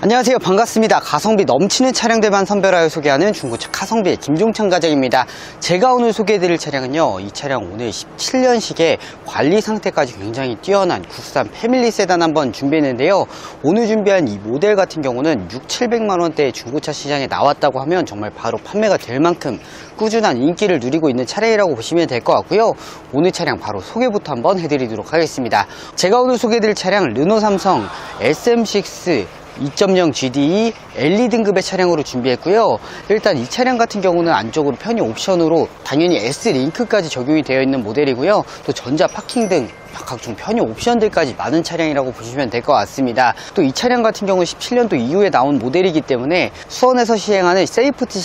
안녕하세요. 반갑습니다. 가성비 넘치는 차량들만 선별하여 소개하는 중고차 카성비의 김종찬 과장입니다. 제가 오늘 소개해드릴 차량은요 이 차량 오늘 17년식에 관리 상태까지 굉장히 뛰어난 국산 패밀리 세단 한번 준비했는데요. 오늘 준비한 이 모델 같은 경우는 6, 700만원대의 중고차 시장에 나왔다고 하면 정말 바로 판매가 될 만큼 꾸준한 인기를 누리고 있는 차량이라고 보시면 될 것 같고요. 오늘 차량 바로 소개부터 한번 해드리도록 하겠습니다. 제가 오늘 소개해드릴 차량 르노 삼성 SM6 2.0 GDE LE 등급의 차량으로 준비했고요. 일단 이 차량 같은 경우는 안쪽으로 편의 옵션으로 당연히 S링크까지 적용이 되어 있는 모델이고요. 또 전자 파킹 등 각종 편의 옵션들까지 많은 차량이라고 보시면 될 것 같습니다. 또 이 차량 같은 경우는 17년도 이후에 나온 모델이기 때문에 수원에서 시행하는 세이프티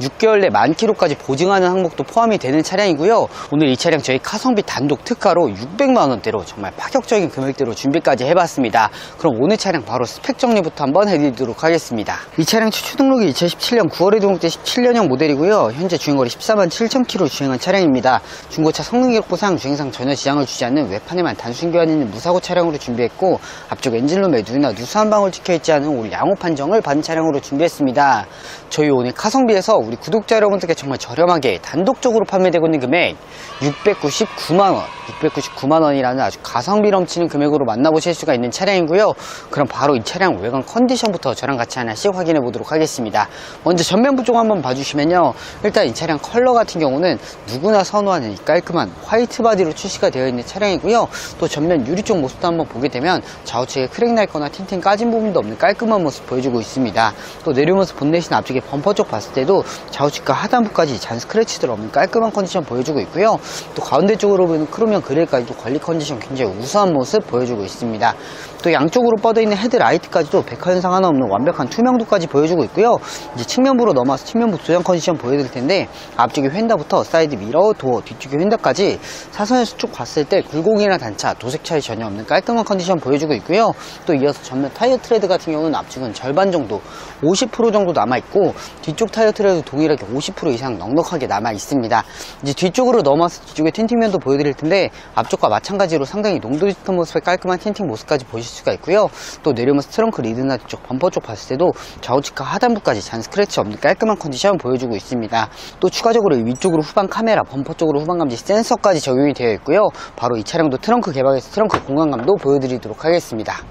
6 6개월 내 만 킬로까지 보증하는 항목도 포함이 되는 차량이고요. 오늘 이 차량 저희 카성비 단독 특가로 600만 원대로 정말 파격적인 금액대로 준비까지 해봤습니다. 그럼 오늘 차량 바로 스펙 정리부터 한번 해드리도록 하겠습니다. 이 차량 최초 등록이 2017년 9월에 등록된 17년형 모델이고요. 현재 주행거리 14만 7천 킬로 주행한 차량입니다. 중고차 성능 기록부상 주행상 전혀 지장을 주지 않는 외판 에만 단순 있는 무사고 차량으로 준비했고 앞쪽 엔진룸에 누나 누수 한 방울 찍혀있지 않은 우리 양호 판정을 받은 차량으로 준비했습니다. 저희 오늘 카성비에서 우리 구독자 여러분들께 정말 저렴하게 단독적으로 판매되고 있는 금액 699만원 699만원이라는 아주 가성비 넘치는 금액으로 만나보실 수가 있는 차량이고요. 그럼 바로 이 차량 외관 컨디션부터 저랑 같이 하나씩 확인해 보도록 하겠습니다. 먼저 전면부 쪽 한번 봐주시면요. 일단 이 차량 컬러 같은 경우는 누구나 선호하는 이 깔끔한 화이트 바디로 출시가 되어 있는 차량이고요. 또 전면 유리 쪽 모습도 한번 보게 되면 좌우측에 크랙 날 거나 틴팅 까진 부분도 없는 깔끔한 모습 보여주고 있습니다. 또 내려오면서 본넷이나 앞쪽에 범퍼 쪽 봤을 때도 좌우측과 하단부까지 잔 스크래치들 없는 깔끔한 컨디션 보여주고 있고요. 또 가운데 쪽으로 보이는 크로미엄 그릴까지도 관리 컨디션 굉장히 우수한 모습 보여주고 있습니다. 또 양쪽으로 뻗어 있는 헤드라이트까지도 백화 현상 하나 없는 완벽한 투명도까지 보여주고 있고요. 이제 측면부로 넘어와서 측면부 도장 컨디션 보여드릴 텐데 앞쪽에 휀다부터 사이드 미러, 도어, 뒤쪽에 휀다까지 사선에서 쭉 봤을 때 굴곡이나 단차, 도색 차이 전혀 없는 깔끔한 컨디션 보여주고 있고요. 또 이어서 전면 타이어 트레드 같은 경우는 앞쪽은 절반 정도, 50% 정도 남아 있고 뒤쪽 타이어 트레드 동일하게 50% 이상 넉넉하게 남아 있습니다. 이제 뒤쪽으로 넘어와서 뒤쪽에 틴팅면도 보여드릴 텐데 앞쪽과 마찬가지로 상당히 농도 짙은 모습의 깔끔한 틴팅 모습까지 보실 수가 있고요. 또 내려오면서 트렁크 리드나 뒤쪽 범퍼 쪽 봤을 때도 좌우측과 하단부까지 잔 스크래치 없는 깔끔한 컨디션 보여주고 있습니다. 또 추가적으로 위쪽으로 후방 카메라, 범퍼 쪽으로 후방 감지 센서까지 적용이 되어 있고요. 바로 이 차량 도 트렁크 개방해서 트렁크 공간감도 보여드리도록 하겠습니다.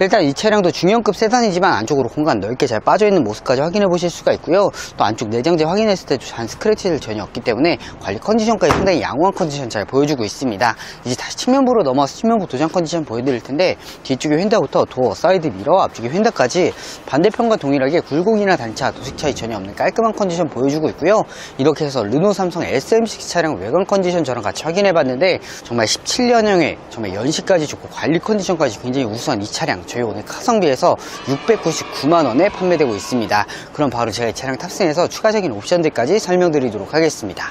일단 이 차량도 중형급 세단이지만 안쪽으로 공간 넓게 잘 빠져있는 모습까지 확인해 보실 수가 있고요. 또 안쪽 내장재 확인했을 때도 잔 스크래치들 전혀 없기 때문에 관리 컨디션까지 상당히 양호한 컨디션 잘 보여주고 있습니다. 이제 다시 측면부로 넘어와서 측면부 도장 컨디션 보여드릴 텐데 뒤쪽에 휀다부터 도어, 사이드 미러, 앞쪽에 휀다까지 반대편과 동일하게 굴곡이나 단차, 도색 차이 전혀 없는 깔끔한 컨디션 보여주고 있고요. 이렇게 해서 르노 삼성 SM6 차량 외관 컨디션 저랑 같이 확인해 봤는데 정말 17년형에 정말 연식까지 좋고 관리 컨디션까지 굉장히 우수한 이 차량 저희 오늘 카성비에서 699만원에 판매되고 있습니다. 그럼 바로 제가 이 차량 탑승해서 추가적인 옵션들까지 설명드리도록 하겠습니다.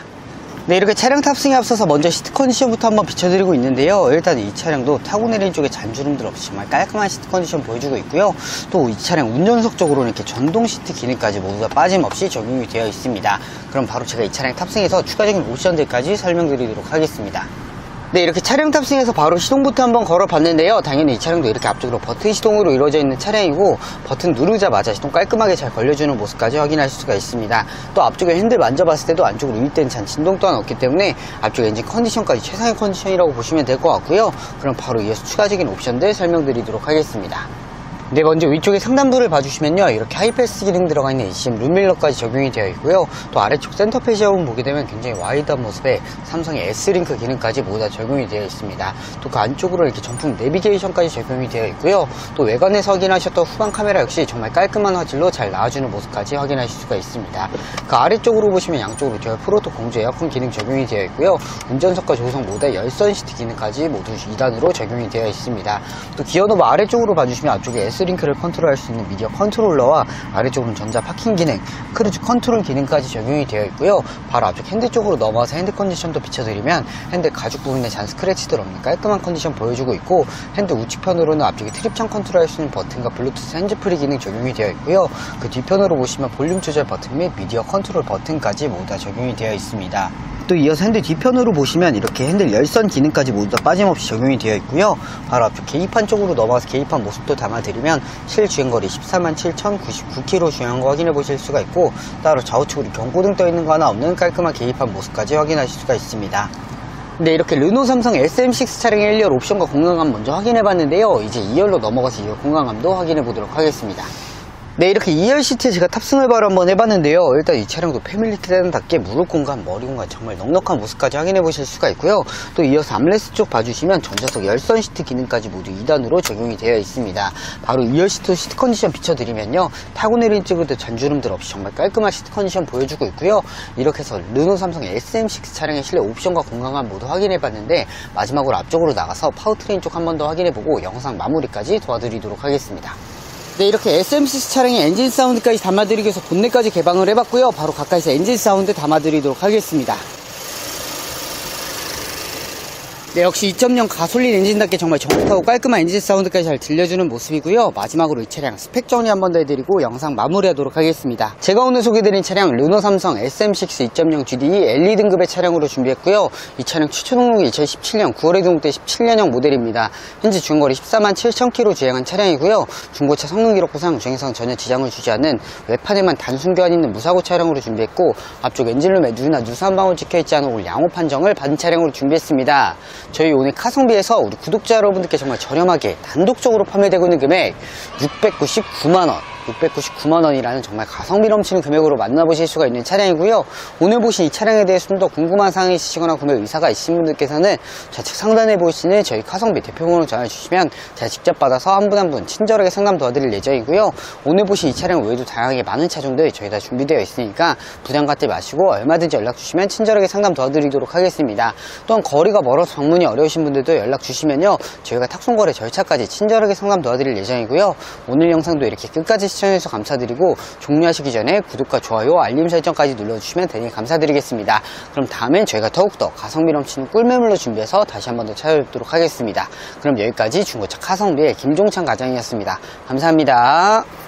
네, 이렇게 차량 탑승에 앞서서 먼저 시트 컨디션부터 한번 비춰드리고 있는데요. 일단 이 차량도 타고 내리는 쪽에 잔주름들 없이 정말 깔끔한 시트 컨디션 보여주고 있고요. 또 이 차량 운전석 쪽으로는 이렇게 전동 시트 기능까지 모두 다 빠짐없이 적용이 되어 있습니다. 그럼 바로 제가 이 차량 탑승해서 추가적인 옵션들까지 설명드리도록 하겠습니다. 네, 이렇게 차량 탑승해서 바로 시동부터 한번 걸어봤는데요. 당연히 이 차량도 이렇게 앞쪽으로 버튼 시동으로 이루어져 있는 차량이고 버튼 누르자마자 시동 깔끔하게 잘 걸려주는 모습까지 확인하실 수가 있습니다. 또 앞쪽에 핸들 만져봤을 때도 안쪽으로 유입된 잔 진동 또한 없기 때문에 앞쪽 엔진 컨디션까지 최상의 컨디션이라고 보시면 될 것 같고요. 그럼 바로 이어서 추가적인 옵션들 설명드리도록 하겠습니다. 네, 먼저 위쪽에 상단부를 봐주시면요. 이렇게 하이패스 기능 들어가 있는 ECM 룸밀러까지 적용이 되어 있고요. 또 아래쪽 센터 페시아분 보게 되면 굉장히 와이드한 모습의 삼성의 S링크 기능까지 모두 다 적용이 되어 있습니다. 또 그 안쪽으로 이렇게 전풍 내비게이션까지 적용이 되어 있고요. 또 외관에서 확인하셨던 후방 카메라 역시 정말 깔끔한 화질로 잘 나와주는 모습까지 확인하실 수가 있습니다. 그 아래쪽으로 보시면 양쪽으로 저희 프로토 공조 에어컨 기능 적용이 되어 있고요. 운전석과 조성 모델 열선 시트 기능까지 모두 2단으로 적용이 되어 있습니다. 또 기어노브 아래쪽으로 봐주시면 앞쪽에 S 가스링크를 컨트롤할 수 있는 미디어 컨트롤러와 아래쪽으로는 전자 파킹 기능, 크루즈 컨트롤 기능까지 적용이 되어 있고요. 바로 앞쪽 핸드 쪽으로 넘어와서 핸드 컨디션도 비춰드리면 핸드 가죽 부분에 잔 스크래치들 없는 깔끔한 컨디션 보여주고 있고 핸드 우측편으로는 앞쪽에 트립창 컨트롤할 수 있는 버튼과 블루투스 핸즈프리 기능 적용이 되어 있고요. 그 뒤편으로 보시면 볼륨 조절 버튼 및 미디어 컨트롤 버튼까지 모두 다 적용이 되어 있습니다. 또 이어서 핸들 뒤편으로 보시면 이렇게 핸들 열선 기능까지 모두 다 빠짐없이 적용이 되어 있고요. 바로 앞쪽 계기판 쪽으로 넘어가서 계기판 모습도 담아드리면 실주행거리 14만 7,099km 주행한 거 확인해 보실 수가 있고 따로 좌우측으로 경고등 떠 있는 거 하나 없는 깔끔한 계기판 모습까지 확인하실 수가 있습니다. 네, 이렇게 르노 삼성 SM6 차량의 1열 옵션과 공간감 먼저 확인해 봤는데요. 이제 2열로 넘어가서 2열 공간감도 확인해 보도록 하겠습니다. 네, 이렇게 2열 시트에 제가 탑승을 바로 한번 해봤는데요. 일단 이 차량도 패밀리 세단답게 무릎 공간, 머리 공간 정말 넉넉한 모습까지 확인해 보실 수가 있고요. 또 이어서 암레스 쪽 봐주시면 전자석 열선 시트 기능까지 모두 2단으로 적용이 되어 있습니다. 바로 2열 시트 컨디션 비춰드리면요. 타고 내린 때 잔주름들 없이 정말 깔끔한 시트 컨디션 보여주고 있고요. 이렇게 해서 르노 삼성 SM6 차량의 실내 옵션과 공간감 모두 확인해 봤는데 마지막으로 앞쪽으로 나가서 파워트레인 쪽 한 번 더 확인해 보고 영상 마무리까지 도와드리도록 하겠습니다. 네, 이렇게 SM6 차량의 엔진 사운드까지 담아드리기 위해서 본넷까지 개방을 해봤고요. 바로 가까이서 엔진 사운드 담아드리도록 하겠습니다. 네, 역시 2.0 가솔린 엔진답게 정말 정확하고 깔끔한 엔진 사운드까지 잘 들려주는 모습이고요. 마지막으로 이 차량 스펙 정리 한 번 더 해드리고 영상 마무리하도록 하겠습니다. 제가 오늘 소개드린 차량 르노 삼성 SM6 2.0 GDE LE 등급의 차량으로 준비했고요. 이 차량 추천 등록이 2017년 9월에 등록된 17년형 모델입니다. 현재 주행거리 14만 7천 km 주행한 차량이고요. 중고차 성능 기록부상 주행상 전혀 지장을 주지 않는 외판에만 단순 교환 있는 무사고 차량으로 준비했고 앞쪽 엔진룸에 누나 누수 한 방울 찍혀있지 않은 올 양호 판정을 받은 차량으로 준비했습니다. 저희 오늘 카성비에서 우리 구독자 여러분들께 정말 저렴하게 단독적으로 판매되고 있는 금액 699만원 699만원이라는 정말 가성비 넘치는 금액으로 만나보실 수가 있는 차량이고요. 오늘 보신 이 차량에 대해서 좀더 궁금한 사항이 있으시거나 구매 의사가 있으신 분들께서는 좌측 상단에 보시는 저희 카성비 대표번호 전화주시면 제가 직접 받아서 한 분 한 분 친절하게 상담 도와드릴 예정이고요. 오늘 보신 이 차량 외에도 다양하게 많은 차종들 저희 다 준비되어 있으니까 부담 갖지 마시고 얼마든지 연락 주시면 친절하게 상담 도와드리도록 하겠습니다. 또한 거리가 멀어서 방문이 어려우신 분들도 연락 주시면요. 저희가 탁송거래 절차까지 친절하게 상담 도와드릴 예정이고요. 오늘 영상도 이렇게 끝까지 시청해주셔서 감사드리고 종료하시기 전에 구독과 좋아요, 알림 설정까지 눌러주시면 대단히 감사드리겠습니다. 그럼 다음엔 저희가 더욱더 가성비 넘치는 꿀매물로 준비해서 다시 한 번 더 찾아뵙도록 하겠습니다. 그럼 여기까지 중고차 카성비의 김종찬 과장이었습니다. 감사합니다.